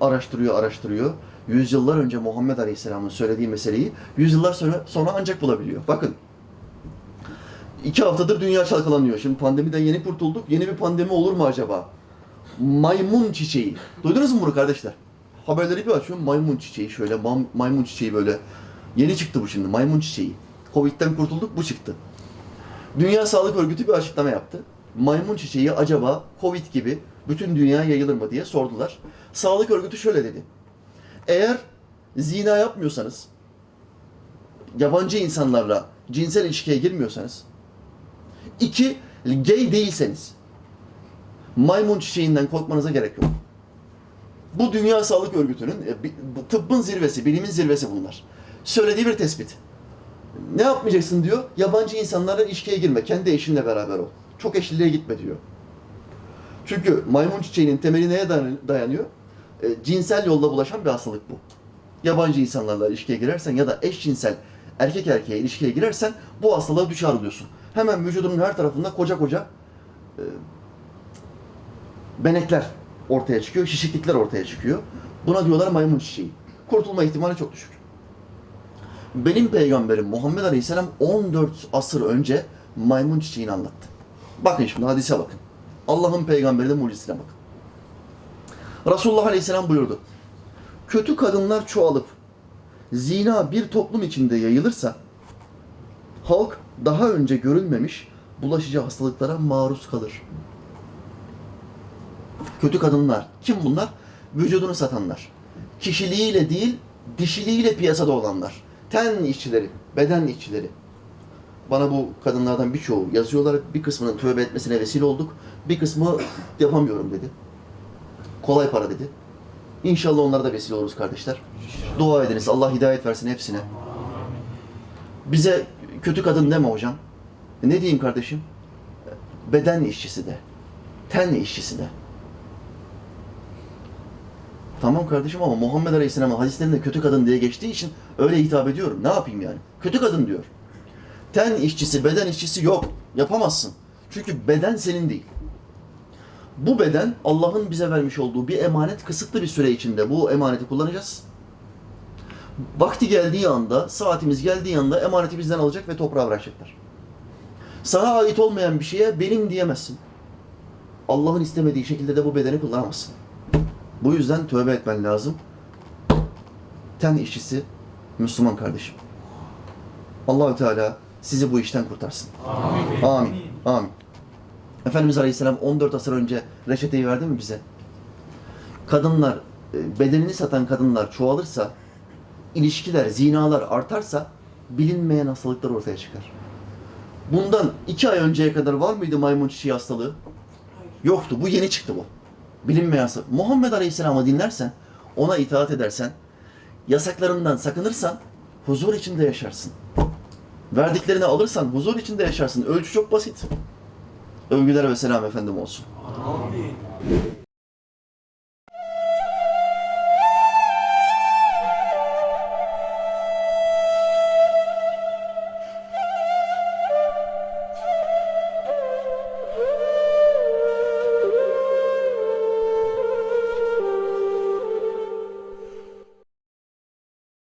araştırıyor, araştırıyor. Yüzyıllar önce Muhammed Aleyhisselam'ın söylediği meseleyi yüzyıllar sonra, sonra ancak bulabiliyor. Bakın. iki haftadır dünya çalkalanıyor. Şimdi pandemiden yeni kurtulduk. Yeni bir pandemi olur mu acaba? Maymun çiçeği. Duydunuz mu bunu kardeşler? Haberleri bir açıyorum. Maymun çiçeği şöyle. maymun çiçeği böyle. Yeni çıktı bu şimdi. Maymun çiçeği. Covid'den kurtulduk bu çıktı. Dünya Sağlık Örgütü bir açıklama yaptı. Maymun çiçeği acaba Covid gibi bütün dünyaya yayılır mı diye sordular. Sağlık Örgütü şöyle dedi. Eğer zina yapmıyorsanız, yabancı insanlarla cinsel ilişkiye girmiyorsanız, iki, gay değilseniz, maymun çiçeğinden korkmanıza gerek yok. Bu Dünya Sağlık Örgütü'nün, e, tıbbın zirvesi, bilimin zirvesi bunlar. Söylediği bir tespit. Ne yapmayacaksın diyor? Yabancı insanlarla ilişkiye girme. Kendi eşinle beraber ol. Çok eşliliğe gitme diyor. Çünkü maymun çiçeğinin temeli neye dayan- dayanıyor? E, cinsel yolla bulaşan bir hastalık bu. Yabancı insanlarla ilişkiye girersen ya da eşcinsel erkek erkeğe ilişkiye girersen bu hastalığa düşer oluyorsun. Hemen vücudunun her tarafında koca koca e, benekler ortaya çıkıyor, şişiklikler ortaya çıkıyor. Buna diyorlar maymun çiçeği. Kurtulma ihtimali çok düşük. Benim peygamberim Muhammed Aleyhisselam 14 asır önce maymun çiçeğini anlattı. Bakın şimdi hadise bakın. Allah'ın peygamberinin mucizesine bakın. Resulullah Aleyhisselam buyurdu. Kötü kadınlar çoğalıp zina bir toplum içinde yayılırsa halk daha önce görülmemiş bulaşıcı hastalıklara maruz kalır. Kötü kadınlar. Kim bunlar? Vücudunu satanlar. Kişiliğiyle değil, dişiliğiyle piyasada olanlar. Ten işçileri, beden işçileri. Bana bu kadınlardan birçoğu yazıyorlar. Bir kısmının tövbe etmesine vesile olduk. Bir kısmı yapamıyorum dedi. Kolay para dedi. İnşallah onlara da vesile oluruz kardeşler. Dua ediniz. Allah hidayet versin hepsine. Bize kötü kadın deme hocam. Ne diyeyim kardeşim? Beden işçisi de. Ten işçisi de. Tamam kardeşim ama Muhammed Aleyhisselam'ın hadislerinde kötü kadın diye geçtiği için öyle hitap ediyorum. Ne yapayım yani? Kötü kadın diyor. Ten işçisi, beden işçisi yok. Yapamazsın. Çünkü beden senin değil. Bu beden Allah'ın bize vermiş olduğu bir emanet kısıtlı bir süre içinde bu emaneti kullanacağız. Vakti geldiği anda, saatimiz geldiği anda emaneti bizden alacak ve toprağa bırakacaklar. Sana ait olmayan bir şeye benim diyemezsin. Allah'ın istemediği şekilde de bu bedeni kullanamazsın. Bu yüzden tövbe etmen lazım. Ten işçisi Müslüman kardeşim. Allahü Teala sizi bu işten kurtarsın. Amin. Amin. Amin. Efendimiz Aleyhisselam 14 asır önce reçeteyi verdi mi bize? Kadınlar, e, bedenini satan kadınlar çoğalırsa, ilişkiler, zinalar artarsa bilinmeyen hastalıklar ortaya çıkar. Bundan iki ay önceye kadar var mıydı maymun çiçeği hastalığı? Yoktu. Bu yeni çıktı bu. Bilinmeyen hastalık. Muhammed Aleyhisselam'ı dinlersen, ona itaat edersen, yasaklarından sakınırsan huzur içinde yaşarsın. Verdiklerini alırsan huzur içinde yaşarsın. Ölçü çok basit. Övgüler ve selam efendim olsun. Amin.